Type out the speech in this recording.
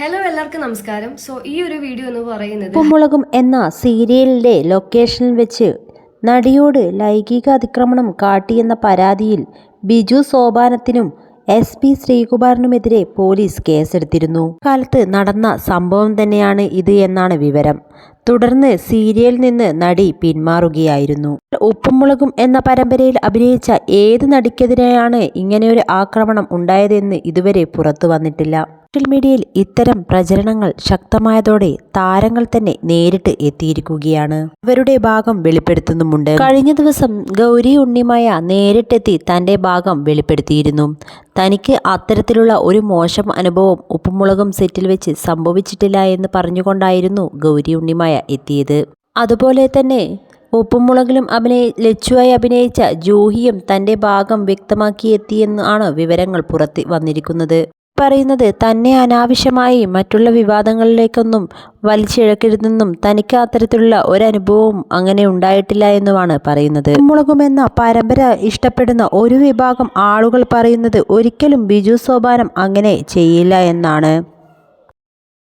Hello എല്ലാവർക്കും നമസ്കാരം. So ഈ ഒരു വീഡിയോ എന്ന് പറയുന്നത് ഉപ്പുമുളകും എന്ന സീരിയലിലെ ലൊക്കേഷനിൽ വെച്ച് നടിയോട് ലൈംഗിക അതിക്രമണം കാട്ടിയെന്ന പരാതിയിൽ ബിജു സോപാനത്തിനും എസ് പി ശ്രീകുമാറിനുമെതിരെ പോലീസ് കേസെടുത്തിരുന്നു. കാലത്ത് നടന്ന സംഭവം തന്നെയാണ് ഇത് എന്നാണ് വിവരം. തുടർന്ന് സീരിയലിൽ നിന്ന് നടി പിന്മാറുകയായിരുന്നു. ഉപ്പുമുളകും എന്ന പരമ്പരയിൽ അഭിനയിച്ച ഏത് നടിക്കെതിരെയാണ് ഇങ്ങനെയൊരു ആക്രമണം ഉണ്ടായതെന്ന് ഇതുവരെ പുറത്തു വന്നിട്ടില്ല. സോഷ്യൽ മീഡിയയിൽ ഇത്തരം പ്രചരണങ്ങൾ ശക്തമായതോടെ താരങ്ങൾ തന്നെ നേരിട്ട് എത്തിയിരിക്കുകയാണ്. അവരുടെ ഭാഗം വെളിപ്പെടുത്തുന്നുമുണ്ട്. കഴിഞ്ഞ ദിവസം ഗൗരി ഉണ്ണിമായ നേരിട്ടെത്തി തന്റെ ഭാഗം വെളിപ്പെടുത്തിയിരുന്നു. തനിക്ക് അത്തരത്തിലുള്ള ഒരു മോശം അനുഭവം ഉപ്പുമുളകും സെറ്റിൽ വെച്ച് സംഭവിച്ചിട്ടില്ല എന്ന് പറഞ്ഞുകൊണ്ടായിരുന്നു ഗൗരി ഉണ്ണിമായ എത്തിയത്. അതുപോലെ തന്നെ ഉപ്പുമുളകിലും അഭിനയി ലച്ചുവായി അഭിനയിച്ച ജൂഹിയും തന്റെ ഭാഗം വ്യക്തമാക്കി എത്തിയെന്നാണ് വിവരങ്ങൾ പുറത്ത് വന്നിരിക്കുന്നത്. പറയുന്നത് തന്നെ അനാവശ്യമായി മറ്റുള്ള വിവാദങ്ങളിലേക്കൊന്നും വലിച്ചിഴക്കരുതെന്നും തനിക്ക് അത്തരത്തിലുള്ള ഒരനുഭവവും അങ്ങനെ ഉണ്ടായിട്ടില്ല എന്നുമാണ് പറയുന്നത്. മുളകുമെന്ന പരമ്പര ഇഷ്ടപ്പെടുന്ന ഒരു വിഭാഗം ആളുകൾ പറയുന്നത് ഒരിക്കലും ബിജു സോപാനം അങ്ങനെ ചെയ്യില്ല എന്നാണ്.